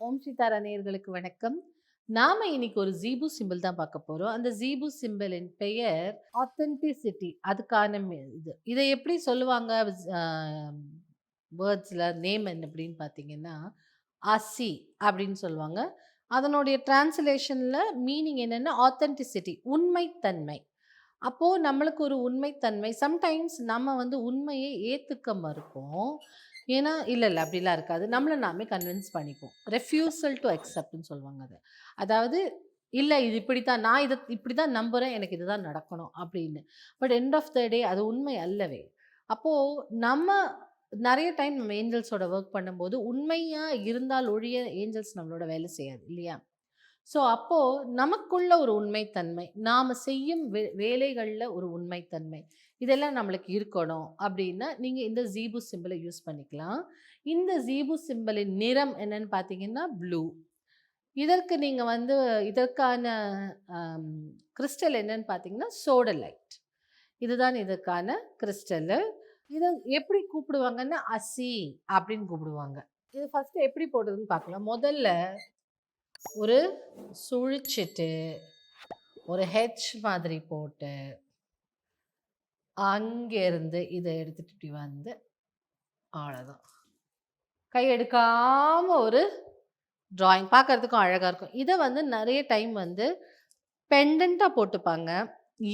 ஓம் சீதாரா நேயர்களுக்கு வணக்கம். நாம இன்னைக்கு ஒரு ஜீபு சிம்பிள் தான் பார்க்க போறோம். அந்த ஜீபு சிம்பிளின் பெயர் ஆத்தென்டிசிட்டி அதுக்கான இது. இதை எப்படி சொல்லுவாங்க? வேர்ட்ஸில் நேம் என்ன அப்படின்னு பார்த்தீங்கன்னா அசி அப்படின்னு சொல்லுவாங்க. அதனுடைய டிரான்ஸ்லேஷனில் மீனிங் என்னென்னா ஆத்தென்டிசிட்டி உண்மைத்தன்மை. அப்போது நம்மளுக்கு ஒரு உண்மைத்தன்மை. சம்டைம்ஸ் நம்ம வந்து உண்மையை ஏற்றுக்க மறுப்போம். ஏன்னா இல்லை இல்லை அப்படிலாம் இருக்காது. நம்மளை நாமே கன்வின்ஸ் பண்ணிப்போம். ரெஃப்யூசல் டு அக்செப்ட்னு சொல்லுவாங்க அது. அதாவது இல்லை இது இப்படி தான் நான் இதை இப்படி தான் நம்புகிறேன் எனக்கு இதுதான் நடக்கணும் அப்படின்னு. But end of the day அது உண்மை அல்லவே. அப்போது நம்ம நிறைய டைம் நம்ம ஏஞ்சல்ஸோட ஒர்க் பண்ணும்போது உண்மையாக இருந்தால் ஒழிய ஏஞ்சல்ஸ் நம்மளோட வேலை செய்யாது இல்லையா? ஸோ அப்போது நமக்குள்ள ஒரு உண்மைத்தன்மை நாம் செய்யும் வே வேலைகளில் ஒரு உண்மைத்தன்மை. இதெல்லாம் நம்மளுக்கு இருக்கணும் அப்படின்னா நீங்கள் இந்த ஜீபு சிம்பிளை யூஸ் பண்ணிக்கலாம். இந்த ஜீபு சிம்பிளின் நிறம் என்னன்னு பார்த்தீங்கன்னா ப்ளூ இதற்கு நீங்கள் வந்து இதற்கான கிறிஸ்டல் என்னன்னு பார்த்தீங்கன்னா சோடலைட் இதுதான் இதற்கான கிறிஸ்டலு இதை எப்படி கூப்பிடுவாங்கன்னா அசி அப்படின்னு கூப்பிடுவாங்க. இது ஃபஸ்ட்டு எப்படி போடுறதுன்னு பார்க்கலாம் முதல்ல ஒரு சுழிச்சிட்டு ஒரு ஹெச் மாதிரி போட்டு அங்கேருந்து இதை எடுத்துட்டு இப்படி வந்து அவ்வளோதான் கை எடுக்காமல் ஒரு ட்ராயிங் பார்க்கறதுக்கும் அழகாக இருக்கும். இதை வந்து நிறைய டைம் வந்து பெண்டண்ட்டாக போட்டுப்பாங்க.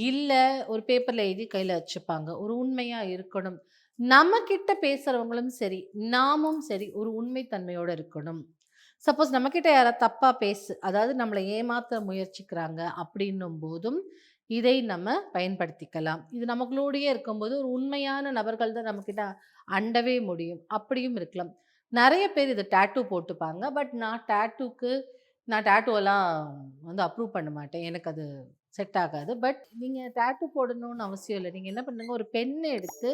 இல்லை ஒரு பேப்பரில் எழுதி கையில் வச்சுப்பாங்க. ஒரு உண்மையாக இருக்கணும். நம்ம கிட்ட பேசுகிறவங்களும் சரி நாமும் சரி ஒரு உண்மைத்தன்மையோடு இருக்கணும். சப்போஸ் நம்மக்கிட்ட யாராவது தப்பாக பேசு அதாவது நம்மளை ஏமாற்ற முயற்சிக்கிறாங்க அப்படின்னும் போதும் இதை நம்ம பயன்படுத்திக்கலாம். இது நமக்குள்ளோடையே இருக்கும்போது ஒரு உண்மையான நபர்கள் தான் நம்மக்கிட்ட அண்டவே முடியும். அப்படியும் இருக்கலாம். நிறைய பேர் இது டேட்டூ போட்டுப்பாங்க. பட் நான் டேட்டூக்கு நான் டேட்டோலாம் வந்து அப்ரூவ் பண்ண மாட்டேன். எனக்கு அது செட் ஆகாது. பட் நீங்கள் டேட்டு போடணும்னு அவசியம் இல்லை. நீங்கள் என்ன பண்ணுங்க? ஒரு பெண்ணை எடுத்து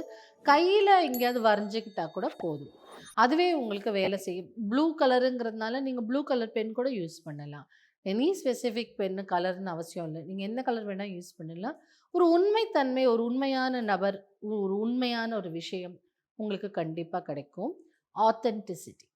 கையில் எங்கேயாவது வரைஞ்சிக்கிட்டா கூட போதும். அதுவே உங்களுக்கு வேலை செய்யும். ப்ளூ கலருங்கிறதுனால நீங்கள் ப்ளூ கலர் பென் கூட யூஸ் பண்ணலாம். எனி ஸ்பெசிஃபிக் பென்னு கலர்னு அவசியம் இல்லை. நீங்கள் என்ன கலர் வேணால் யூஸ் பண்ணலாம் ஒரு உண்மைத்தன்மை ஒரு உண்மையான நபர் ஒரு உண்மையான ஒரு விஷயம் உங்களுக்கு கண்டிப்பாக கிடைக்கும். ஆத்தென்டிசிட்டி